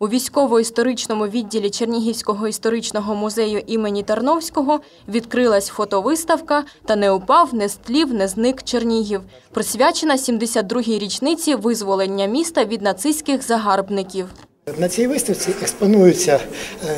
У військово-історичному відділі Чернігівського історичного музею імені Тарновського відкрилась фотовиставка «Та не упав, не стлів, не зник Чернігів», присвячена 72-й річниці визволення міста від нацистських загарбників. На цій виставці експонуються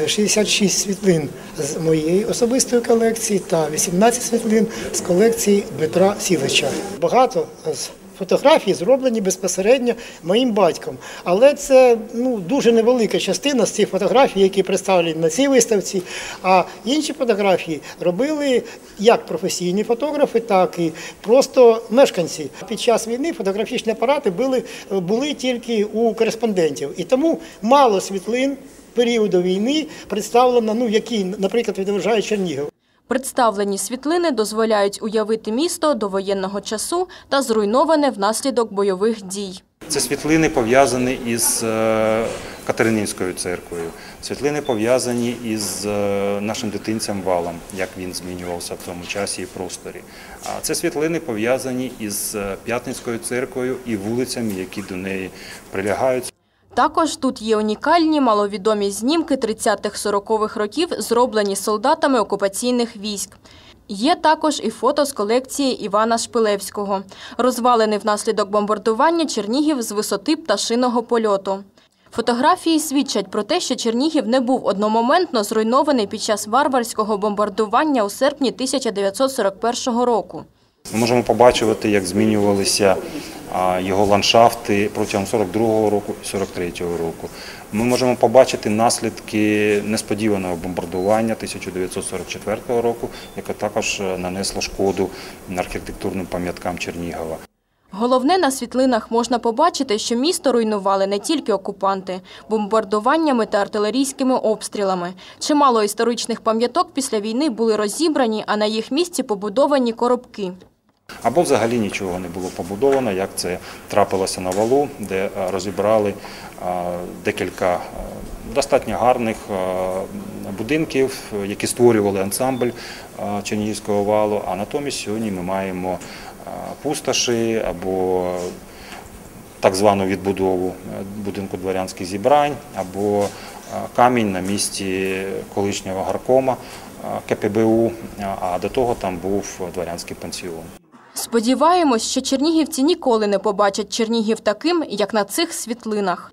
е, 66 світлин з моєї особистої колекції та 18 світлин з колекції Дмитра Сілича. Багато з фотографій зроблені безпосередньо моїм батьком. Але це ну, дуже невелика частина з цих фотографій, які представлені на цій виставці. А інші фотографії робили як професійні фотографи, так і просто мешканці. Під час війни фотографічні апарати були, були тільки у кореспондентів. І тому мало світлин періоду війни представлено, ну, які, наприклад, відображає Чернігів. Представлені світлини дозволяють уявити місто до воєнного часу та зруйноване внаслідок бойових дій. Це світлини пов'язані із е, Катерининською церквою. Світлини пов'язані із е, нашим дитинцям валом, як він змінювався в тому часі і просторі. А це світлини пов'язані із е, П'ятницькою церквою і вулицями, які до неї прилягають. Також тут є унікальні маловідомі знімки 30-40-х років, зроблені солдатами окупаційних військ. Є також і фото з колекції Івана Шпилевського, розвалений внаслідок бомбардування Чернігів з висоти пташиного польоту. Фотографії свідчать про те, що Чернігів не був одномоментно зруйнований під час варварського бомбардування у серпні 1941 року. Ми можемо побачувати, як змінювалися його ландшафти протягом 42-го року і 43-го року. Ми можемо побачити наслідки несподіваного бомбардування 1944 року, яке також е, нанесло шкоду архітектурним пам'яткам Чернігова. Головне, на світлинах можна побачити, що місто руйнували не тільки окупанти, бомбардуваннями та артилерійськими обстрілами. Чимало історичних пам'яток після війни були розібрані, а на їх місці побудовані коробки. Або взагалі нічого не було побудовано, як це трапилося на валу, де е, розібрали е, декілька е, достатньо гарних будинків, які створювали ансамбль Чернігівського валу. А натомість сьогодні ми маємо пустоші або так звану відбудову будинку дворянських зібрань, або камінь на місці колишнього гаркома КПБУ, а до того там був дворянський пансіон. Сподіваємось, що чернігівці ніколи не побачать Чернігів таким, як на цих світлинах.